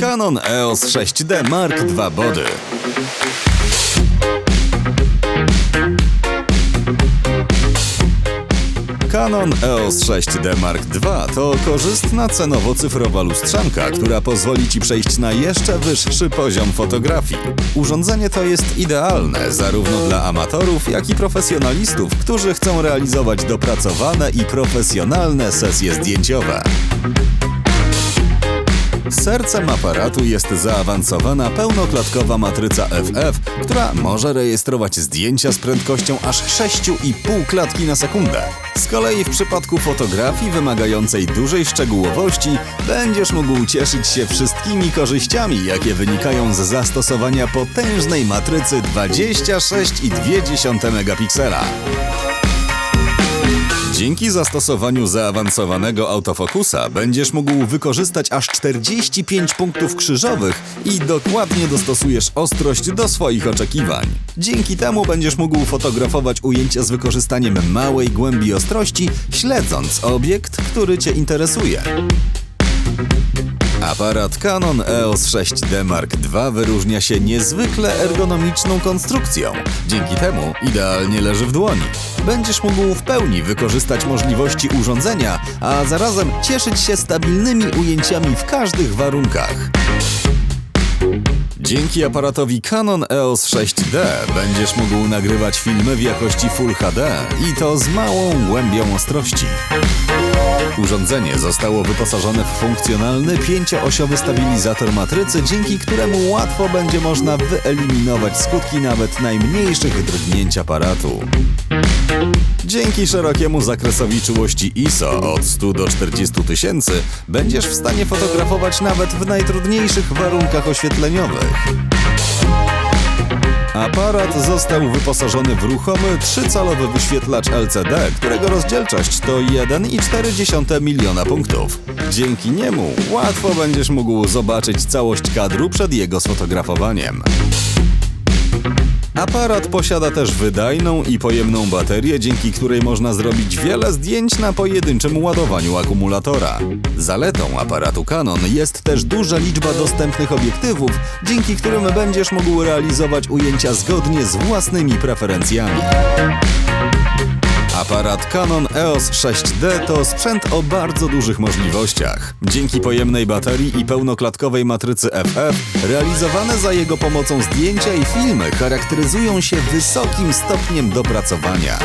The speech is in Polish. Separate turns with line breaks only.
Canon EOS 6D Mark II Body. Canon EOS 6D Mark II to korzystna cenowo-cyfrowa lustrzanka, która pozwoli Ci przejść na jeszcze wyższy poziom fotografii. Urządzenie to jest idealne zarówno dla amatorów, jak i profesjonalistów, którzy chcą realizować dopracowane i profesjonalne sesje zdjęciowe. Sercem aparatu jest zaawansowana pełnoklatkowa matryca FF, która może rejestrować zdjęcia z prędkością aż 6,5 klatki na sekundę. Z kolei w przypadku fotografii wymagającej dużej szczegółowości będziesz mógł cieszyć się wszystkimi korzyściami, jakie wynikają z zastosowania potężnej matrycy 26,2 megapiksela. Dzięki zastosowaniu zaawansowanego autofokusa będziesz mógł wykorzystać aż 45 punktów krzyżowych i dokładnie dostosujesz ostrość do swoich oczekiwań. Dzięki temu będziesz mógł fotografować ujęcia z wykorzystaniem małej głębi ostrości, śledząc obiekt, który Cię interesuje. Aparat Canon EOS 6D Mark II wyróżnia się niezwykle ergonomiczną konstrukcją. Dzięki temu idealnie leży w dłoni. Będziesz mógł w pełni wykorzystać możliwości urządzenia, a zarazem cieszyć się stabilnymi ujęciami w każdych warunkach. Dzięki aparatowi Canon EOS 6D będziesz mógł nagrywać filmy w jakości Full HD i to z małą głębią ostrości. Urządzenie zostało wyposażone w funkcjonalny pięcioosiowy stabilizator matrycy, dzięki któremu łatwo będzie można wyeliminować skutki nawet najmniejszych drgnięć aparatu. Dzięki szerokiemu zakresowi czułości ISO od 100 do 40 tysięcy będziesz w stanie fotografować nawet w najtrudniejszych warunkach oświetleniowych. Aparat został wyposażony w ruchomy 3-calowy wyświetlacz LCD, którego rozdzielczość to 1,4 miliona punktów. Dzięki niemu łatwo będziesz mógł zobaczyć całość kadru przed jego sfotografowaniem. Aparat posiada też wydajną i pojemną baterię, dzięki której można zrobić wiele zdjęć na pojedynczym ładowaniu akumulatora. Zaletą aparatu Canon jest też duża liczba dostępnych obiektywów, dzięki którym będziesz mógł realizować ujęcia zgodnie z własnymi preferencjami. Aparat Canon EOS 6D to sprzęt o bardzo dużych możliwościach. Dzięki pojemnej baterii i pełnoklatkowej matrycy FF, realizowane za jego pomocą zdjęcia i filmy charakteryzują się wysokim stopniem dopracowania.